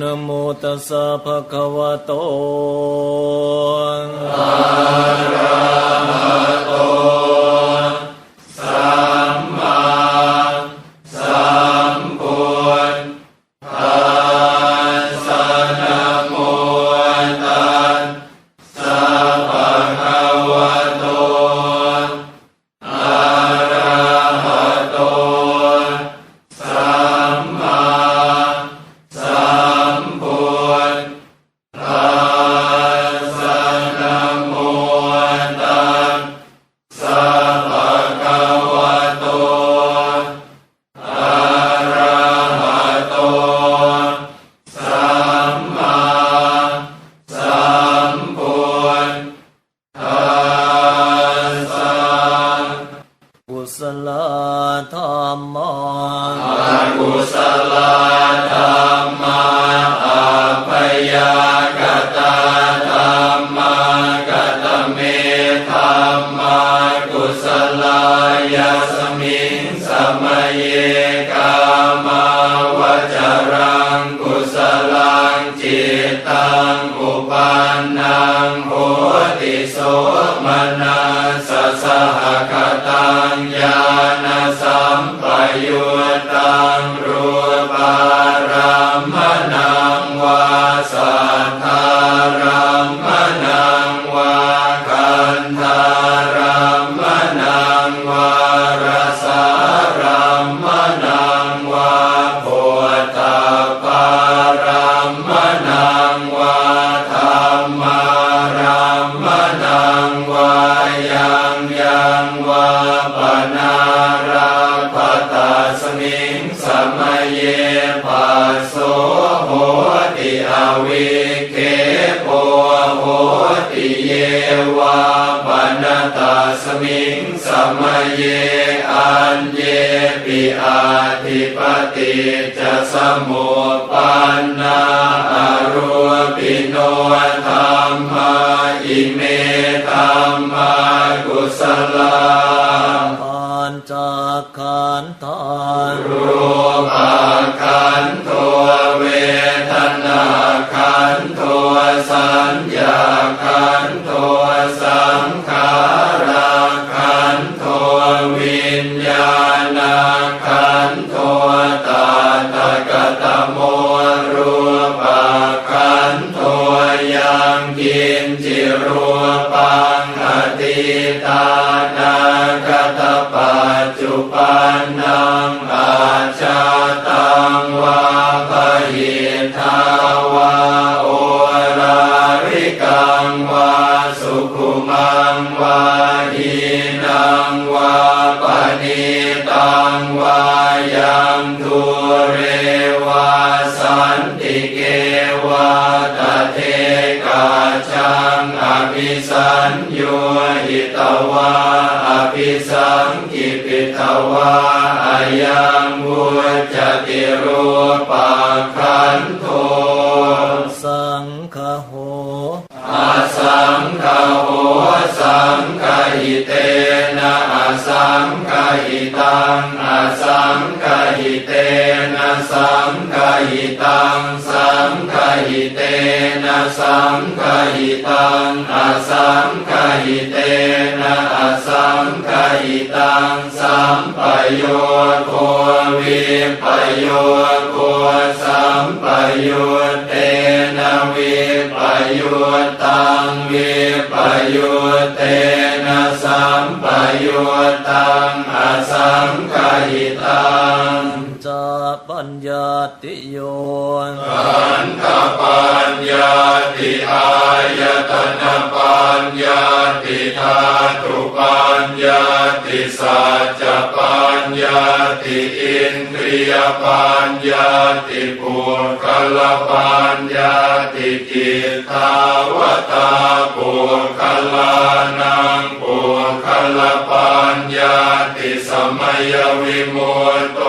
นโมตัสสะภะคะวะโตอะระ กุ กตเมธรรมากุศลายาสมิงสมัยเยกามาวจารังกุศลังจิตตังอุปันนังโหติโสมนัสสะหกตังยา ปนาราปตาสมิงสมัยเยปัสโสโหติอวิเคโปโหติเยวาปนตาสมิงสมัยเยอันเยปิอาทิปติจะสมุปันนาอรูปิโนธรรมาอิเมธรรมากุศลา นตานรูปขันตัวเวทนาขันตัวสัญญาขันตัวสังขาราขันตัววิญญาณขันตัว วา เตนะสังฆหิตังอสังฆหิเตนะอสังฆหิตังสัมปโยโควิปโยโคสัมปโยเตนะวิปโยตังวิปโยเตนะสัมปโยตังอสังฆหิตังจะปัญญาติโย อายตนะปัญญาติธาตุปัญญาติสัจปัญญาติอินทรียปัญญาติปุคลปัญญาติจิตตาวตาปุคลานังปุคลปัญญาติสมัยวิมุตโต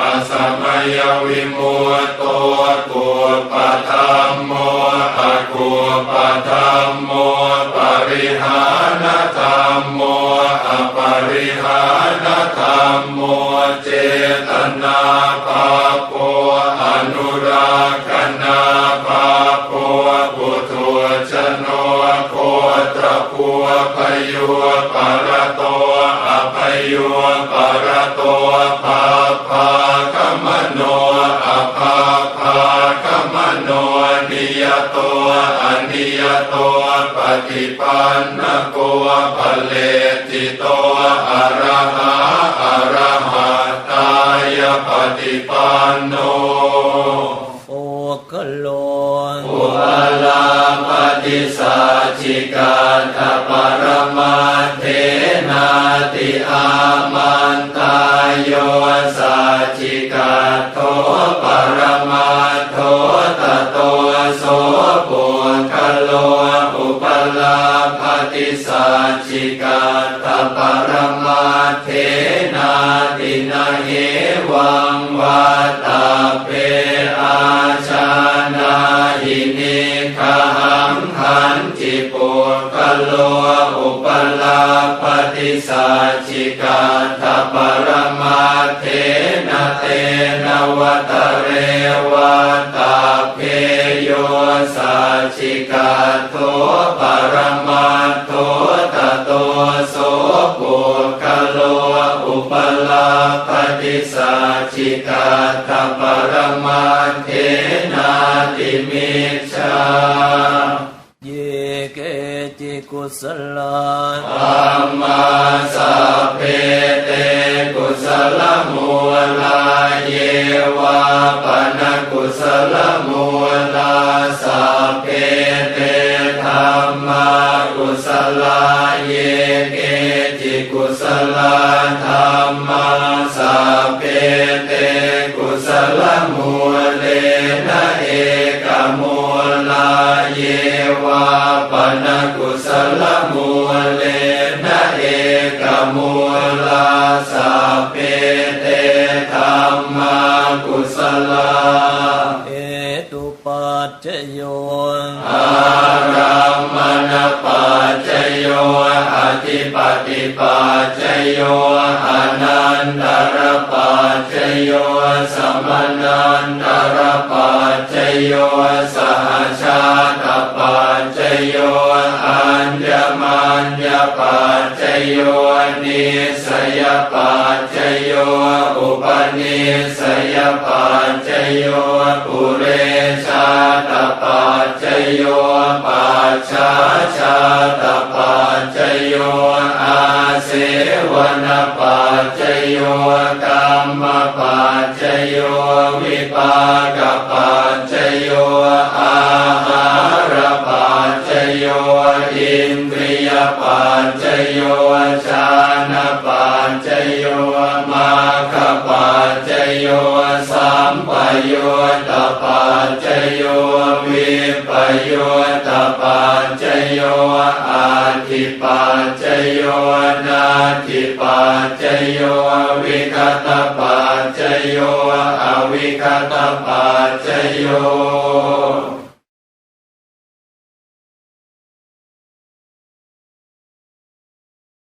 อสมัยวิมุตโต ธรรมโมปริหานธรรมโมอปริหานธรรมโมเจตนาภาโปอนุราคนาภาโพปุถุชนโนโคตรภูพยุปรโตอภยุปรโตภาภาคมโนอภาภาคมโนนิยโต อนิยโตปฏิปันนโกภเลติโตอะระหะอะระหะตายปฏิปันโนโอคโลอุปลาปฏิสัจิกาตปรมาเทนาติอามา กาตปรมาเทนาตินาเหวังวาตาเปอาชานาหินิคหังขันจิปุกโลอุปลาปฏิสัจิกาทปรมาเทนะเตนวัตเรวาตาเพโยสัจจิกาโทปรมาโท จจิกาทปรมาเทนาติมิชฌาเยเกจิกุสลาธัมมาสัพเพเตกุสลมูลาเยวาปนกุสลมู อารัมมณปัจจโยอธิปติปัจจโยอนันตรปัจจโยสมนันตรปัจจโยสหชาตปัจจโยอัญญมัญญปัจจโยนิสยปัจจโยอุปนิสยปัจจโยปุเรชาตปัจจ โยปัจฉาชาตปัจจโยอาเสวนปัจจโยกรรมปัจจโยวิปากปัจจโยอาหารปัจจโยอินทรียปัจจโยชานปัจจโยมาคปัจจโยสัมปโยตปัจจโยวิ ปโยตปัจจโยอาทิปัจจโยนาทิปัจจโยวิคตปัจจโยอวิคตปัจจโย